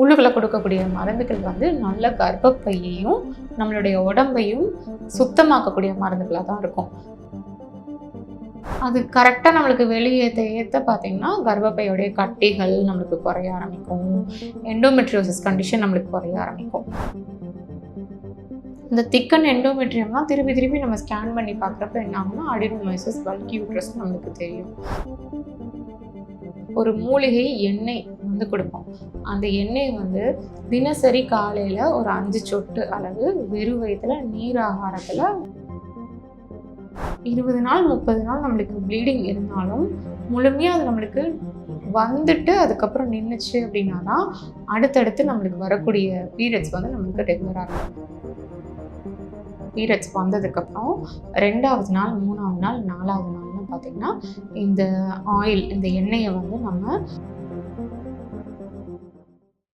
உள்ளுக்குள்ள கொடுக்கக்கூடிய மருந்துகள் வந்து நல்ல கர்ப்பப்பையையும் நம்மளுடைய உடம்பையும் சுத்தமாக்கக்கூடிய மருந்துகளாக தான் இருக்கும். அது கரெக்டாக நம்மளுக்கு வெளியே ஏற்ற பார்த்தீங்கன்னா கர்ப்பப்பையோடைய கட்டிகள் நம்மளுக்கு குறைய ஆரம்பிக்கும். எண்டோமெட்ரியோசிஸ் கண்டிஷன் நம்மளுக்கு குறைய ஆரம்பிக்கும். இந்த திக்கன் எண்டோமெட்ரியம்லாம் திருப்பி திருப்பி நம்ம ஸ்கேன் பண்ணி பார்க்குறப்ப என்ன ஆகும்னா அடினோமைசஸ் பல்கி யூட்ரஸ் நம்மளுக்கு தெரியும். ஒரு மூலிகை எண்ணெய் வந்து கொடுப்போம். அந்த எண்ணெய் வந்து தினசரி காலையில் ஒரு அஞ்சு சொட்டு அளவு வெறும் வயிற்றுல நீர் ஆகாரத்தில் இருபது நாள் முப்பது நாள் நம்மளுக்கு ப்ளீடிங் இருந்தாலும் முழுமையாக அது நம்மளுக்கு வந்துட்டு அதுக்கப்புறம் நின்றுச்சு அப்படின்னா தான் அடுத்தடுத்து நம்மளுக்கு வரக்கூடிய பீரியட்ஸ் வந்து நம்மளுக்கு ரெகுலராக இருக்கும். பீரியட்ஸ் வந்ததுக்கப்புறம் ரெண்டாவது நாள் மூணாவது நாள் நாலாவது நாள்னு பார்த்திங்கன்னா இந்த ஆயில் இந்த எண்ணெயை வந்து நம்ம